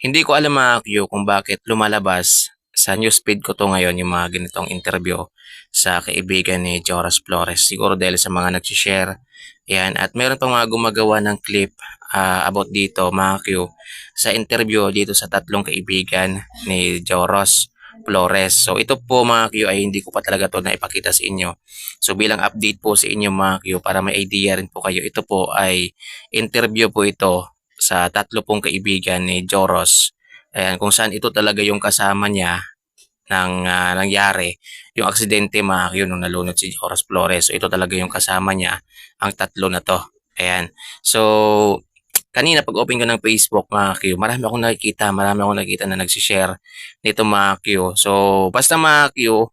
Hindi ko alam mga Q kung bakit lumalabas sa newsfeed ko to ngayon yung mga ganitong interview sa kaibigan ni Joras Flores. Siguro dahil sa mga nag-share. Yan. At meron pang mga gumagawa ng clip ah, about dito mga Q sa interview dito sa tatlong kaibigan ni Joros Flores. So ito po mga Q ay hindi ko pa talaga to na ipakita sa inyo. So bilang update po sa inyo mga Q para may idea rin po kayo. Ito po ay interview po ito sa tatlo pong kaibigan ni Joros. Ayan, kung saan ito talaga yung kasama niya nang ah, nangyari yung aksidente mga yun nung nalunod si Joros Flores. So ito talaga yung kasama niya ang tatlo na to. Ayan. So kanina pag open ko ng Facebook mga Q, marami akong nakikita, marami akong nakikita na nagsishare nito mga Q. So basta mga Q,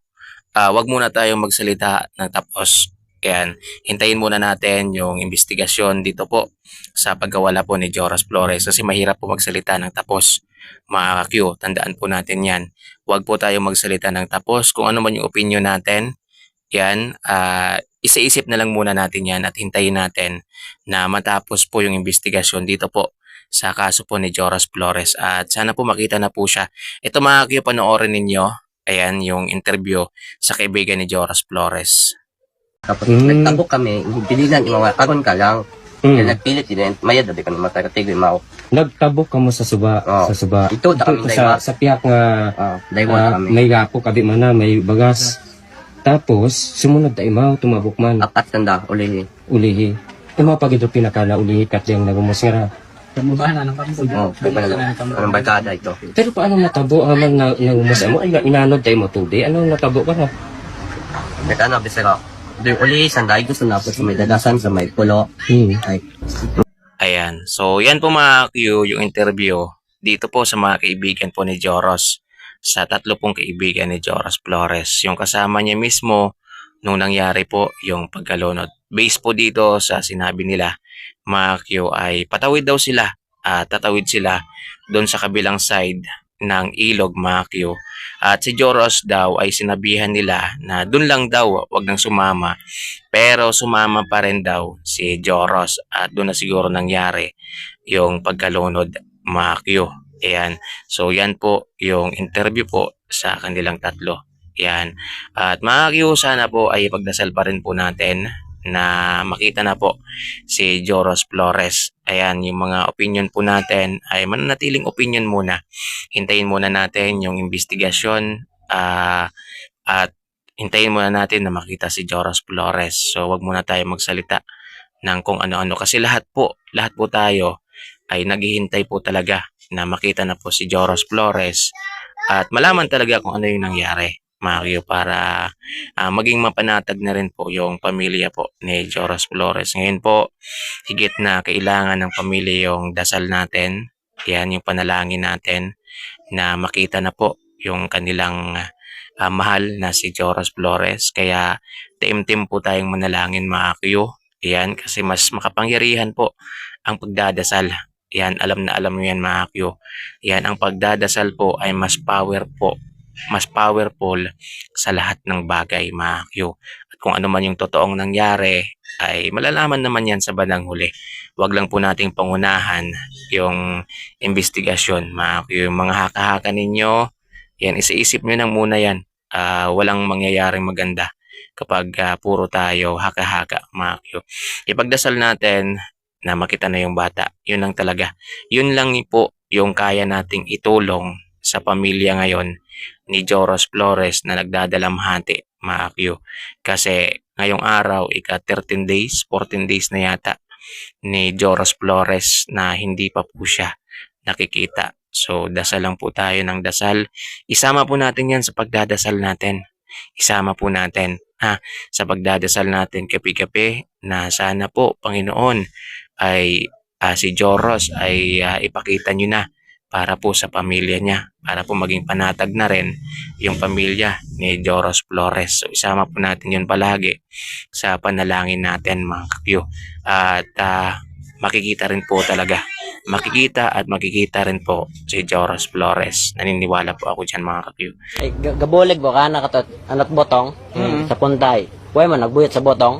ah, wag muna tayong magsalita ng tapos. Ayan, hintayin muna natin yung investigasyon dito po sa pagkawala po ni Joras Flores kasi mahirap po magsalita ng tapos. Mga Q, tandaan po natin yan. Huwag po tayo magsalita ng tapos. Kung ano man yung opinion natin, yan, ah, isaisip na lang muna natin yan at hintayin natin na matapos po yung investigasyon dito po sa kaso po ni Joras Flores. At sana po makita na po siya. Ito mga Q, panoorin ninyo. Ayan, yung interview sa kaibigan ni Joras Flores. Tapos Mm. nagtabok kami, yung mga karon ka lang. Kaya Mm. nagpilit din, mayad dabi ka naman tayo katigil mao. Nagtabok ka mo sa suba, Oo. sa suba. Ito, ta kami sa, sa piyak nga Ah, daywan ah, kami. may gapo kabi man na, may bagas. Tapos, sumunod ta imaw, tumabok man, Apat tanda, uli. ulihi. Ima pag ito pinakala ulihi kat yung nagumusira. Kamubahan ng kampo. Oh, anong barkada ito? Pero paano natabo aman na nagumusira mo? Ina, inanod tayo mo tudi. Ano natabo ka na? Nagkano, bisira. Doy uli, sanday gusto na po sa may dadasan, sa may pulo. Hmm. Ay, Ayan. So, yan po mga Q, yung interview dito po sa mga kaibigan po ni Joros. Sa tatlo pong kaibigan ni Joros Flores. Yung kasama niya mismo nung nangyari po yung pagkalunod. Base po dito sa sinabi nila, mga Q ay patawid daw sila. at tatawid sila doon sa kabilang side ng ilog mga. At si Joros daw ay sinabihan nila na doon lang daw, wag nang sumama. Pero sumama pa rin daw si Joros at doon na siguro nangyari yung pagkalunod mga Q. Ayan. So yan po yung interview po sa kanilang tatlo. Yan. At mga sana po ay pagdasal pa rin po natin na makita na po si Joros Flores. Ayan, yung mga opinion po natin ay mananatiling opinion muna. Hintayin muna natin yung investigasyon ah, at hintayin muna natin na makita si Joros Flores. So wag muna tayo magsalita ng kung ano-ano kasi lahat po, lahat po tayo ay naghihintay po talaga na makita na po si Joros Flores at malaman talaga kung ano yung nangyari. Mario para ah, maging mapanatag na rin po yung pamilya po ni Joros Flores. Ngayon po, higit na kailangan ng pamilya yung dasal natin. Yan yung panalangin natin na makita na po yung kanilang ah, mahal na si Joros Flores. Kaya team-team po tayong manalangin mga Q. Yan, kasi mas makapangyarihan po ang pagdadasal. Yan, alam na alam mo yan mga Q. Yan, ang pagdadasal po ay mas power po mas powerful sa lahat ng bagay mga Q. At kung ano man yung totoong nangyari, ay malalaman naman yan sa bandang huli. Huwag lang po nating pangunahan yung investigasyon mga Q. Yung mga haka-haka ninyo, yan, isaisip nyo nang muna yan. Ah, walang mangyayaring maganda kapag ah, puro tayo haka-haka mga Q. Ipagdasal natin na makita na yung bata. Yun lang talaga. Yun lang po yung kaya nating itulong sa pamilya ngayon ni Joros Flores na nagdadalamhati, Q. Kasi ngayong araw, ika 13 days, 14 days na yata ni Joros Flores na hindi pa po siya nakikita. So, dasal lang po tayo ng dasal. Isama po natin yan sa pagdadasal natin. Isama po natin ha, sa pagdadasal natin kapi-kapi na sana po, Panginoon, ay ah, si Joros ay ah, ipakita nyo na para po sa pamilya niya, para po maging panatag na rin yung pamilya ni Joros Flores. So isama po natin yun palagi sa panalangin natin mga kakyo. At ah, makikita rin po talaga, makikita at makikita rin po si Joros Flores. Naniniwala po ako dyan mga kakyo. Ay, ga- gabulig mo ka na katot anot botong Mm. sa puntay. Huwag man nagbuyot sa botong.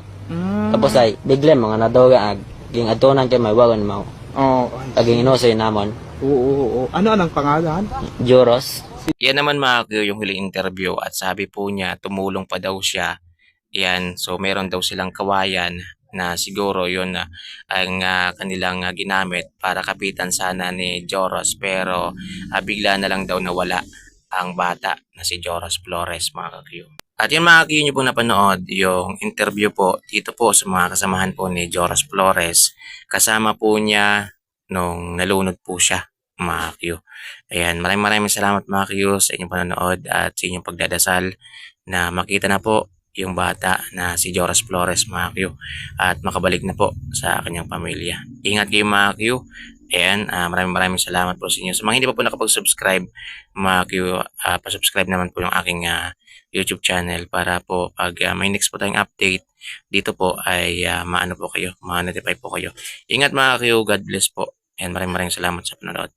Tapos ay bigla mga nadoga ag ging atunan kay may wawan mo. Oh, Aging inusoy namon. Oo, oo, oo. Ano anong pangalan? Joros. Yan naman mga Q, yung huling interview at sabi po niya tumulong pa daw siya. Yan, so meron daw silang kawayan na siguro yun na ang ah, kanilang ah, ginamit para kapitan sana ni Joros pero ah, bigla na lang daw nawala ang bata na si Joros Flores mga Q. At yun mga Q, nyo po napanood yung interview po dito po sa mga kasamahan po ni Joros Flores. Kasama po niya nung nalunod po siya mga Q. Ayan, maraming maraming salamat mga Q sa inyong panonood at sa inyong pagdadasal na makita na po yung bata na si Joras Flores mga Q at makabalik na po sa kanyang pamilya. Ingat kayo mga Q. Ayan, ah, maraming maraming salamat po sa inyo. Sa mga hindi pa po nakapag-subscribe, mga Q, ah, pa-subscribe naman po yung aking ah, YouTube channel para po pag ah, may next po tayong update dito po ay ah, maano po kayo, ma-notify po kayo. Ingat mga Q, God bless po. And maraming maraming salamat sa panonood.